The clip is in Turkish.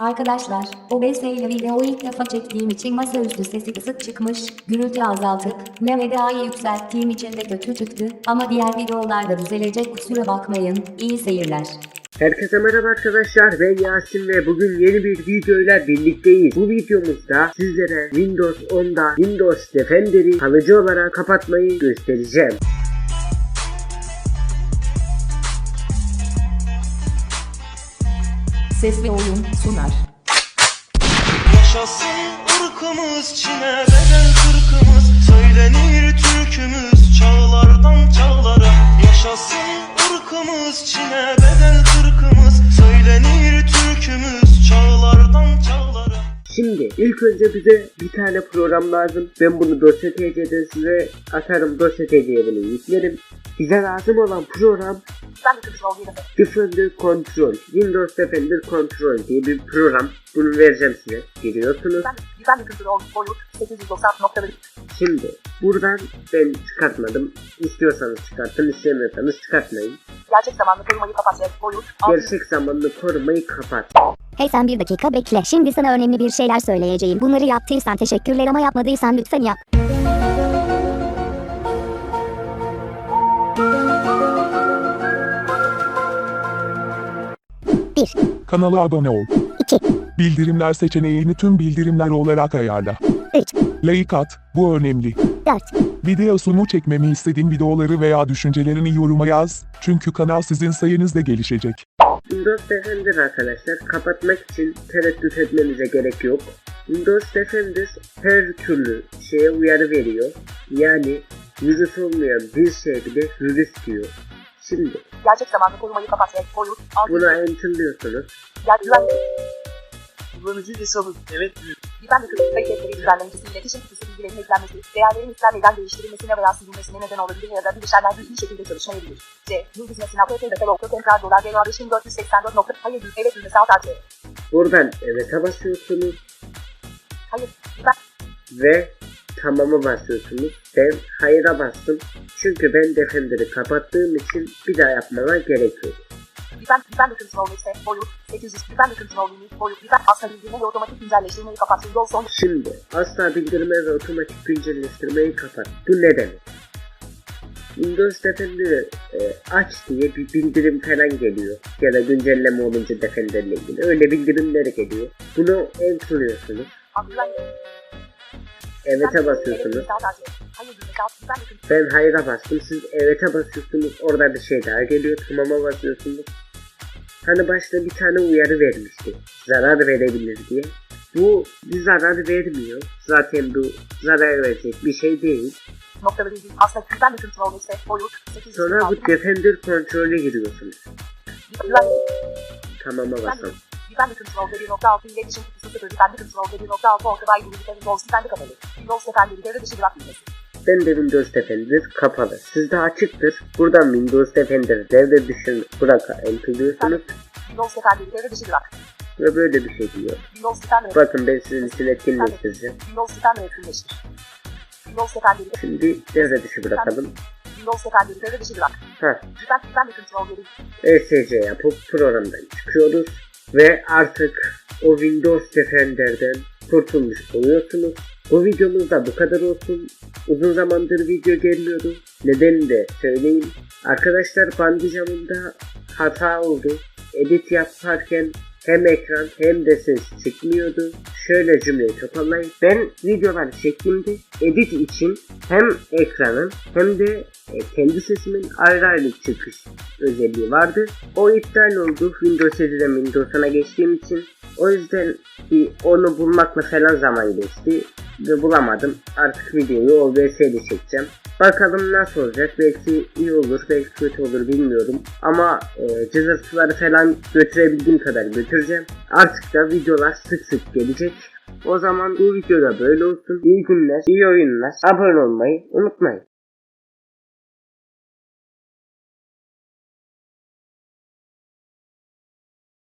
Arkadaşlar, OBS ile videoyu ilk defa çektiğim için masaüstü sesi kısık çıkmış, gürültü azaltıp, MVDA'yı yükselttiğim için de kötü çıktı, ama diğer videolarda düzelecek kusura bakmayın, iyi seyirler. Herkese merhaba arkadaşlar ben Yasin ve bugün yeni bir videoyla birlikteyiz. Bu videomuzda sizlere Windows 10'da Windows Defender'i kalıcı olarak kapatmayı göstereceğim. Ses ve oyun sunar. Yaşasın ırkımız Çin'e bedel kırkımız Söylenir türkümüz çağlardan çağlara Yaşasın ırkımız Çin'e bedel kırkımız Söylenir türkümüz çağlardan çağlara Şimdi ilk önce bize bir tane program lazım. Ben bunu dosya TC'den size atarım. Dosya TC'ye bunu yüklerim. Bize lazım olan program Defender Control. Windows Defender Control diye bir program. Bunu vereceğim size. Giriyorsunuz. Güven Control boyut 890.1 Şimdi buradan ben çıkartmadım. İstiyorsanız çıkartın, istemiyorsanız çıkartmayın. gerçek zamanlı korumayı kapatacak boyut 600 Gerçek zamanlı korumayı kapat. Hey sen bir dakika bekle. Şimdi sana önemli bir şeyler söyleyeceğim. Bunları yaptıysan teşekkürler ama yapmadıysan lütfen yap. Bir, Kanala abone ol. iki, Bildirimler seçeneğini tüm bildirimler olarak ayarla. üç, Like at, bu önemli. dört, Videosunu çekmemi istediğin videoları veya düşüncelerini yoruma yaz. Çünkü kanal sizin sayenizde gelişecek. Windows Defender arkadaşlar kapatmak için tereddüt etmenize gerek yok. Windows Defender her türlü şeye uyarı veriyor. Yani virüs olmayan bir şey bile virüs diyor. Şimdi gerçek zamanlı korumayı kapatacak boyut 600 buna enterlıyorsunuz. yer güven Kullanıcı hesabı evet güven Control hareketleri düzenlemecisi iletişim kutusu bilgilerin eklenmesi, değerlerin istenmeden değiştirilmesine veya silinmesine neden olabilir ya da bilişenler düzgün şekilde çalışmayabilir. C. Yıl hizmetine APT ve Lokta Tekrar Dolar Geri 5484 nokta Hayır evet düğmesi alt artı. Buradan evet'e basıyorsunuz Hayır güven ve tamam'a basıyorsunuz. Ben hayır'a bastım. Çünkü ben Defender'ı kapattığım için bir daha yapmama gerek yok. güven güven ise boyut 800 güven Control limit boyut güven hasta bildirme ve otomatik güncelleştirmeyi kapatın yol son Şimdi asla bildirme ve otomatik güncelleştirmeyi kapat. Bu ne demek? Windows Defender'ı e, aç diye bir bildirim falan geliyor. Ya da güncelleme olunca Defender'le ilgili. Öyle bildirimler geliyor. Bunu enterlıyorsunuz. Evet'e basıyorsunuz. Ben hayır'a bastım. Siz evet'e basıyorsunuz. Orada bir şey daha geliyor. Tamam'a basıyorsunuz. Hani başta bir tane uyarı vermişti. Zarar verebilir diye. Bu bir zarar vermiyor. Zaten bu zarar verecek bir şey değil. noktaları değil. Aslında güven Control ise boyut 800 Sonra bu Defender kontrole giriyorsunuz. Tamama basalım. Güvenli Control 1.6 iletişim kutusu 0 Güvenli Control 1.6 orta bay bilgisayar Windows kendi kapalı. Windows Defender'i devre dışı bırakmayacak. Ben de Windows Defender kapalı. Sizde açıktır. Buradan Windows Defender devre dışı bırak enterliyorsunuz. Windows Defender'i devre dışı bırak. Ve böyle bir şey diyor. Windows Defender Bakın ben sizin için etkinleştireceğim. Windows Defender etkinleştir. Windows Defender'i Şimdi devre dışı bırakalım. Windows Defender'i devre dışı bırak. Ha, Güven, güvenli Control 1 ESC yapıp programdan çıkıyoruz. Ve artık o Windows Defender'den kurtulmuş oluyorsunuz. Bu videomuz da bu kadar olsun. Uzun zamandır video gelmiyordu. Nedenini de söyleyeyim. Arkadaşlar bandicamında hata oldu. Edit yaparken hem ekran hem de ses çıkmıyordu. Şöyle cümleyi toparlayayım. Ben videolar çektiğimde edit için hem ekranın hem de e, kendi sesimin ayrı ayrı çıkış özelliği vardı. O iptal oldu Windows 7'den Windows 10'a geçtiğim için. O yüzden bir onu bulmakla falan zaman geçti ve bulamadım. Artık videoyu OBS'de çekeceğim. Bakalım nasıl olacak. Belki iyi olur, belki kötü olur bilmiyorum. Ama e, cızırtıları falan götürebildiğim kadar götüreceğim. Artık da videolar sık sık gelecek. O zaman bu videoda böyle olsun. İyi günler, iyi oyunlar. Abone olmayı unutmayın.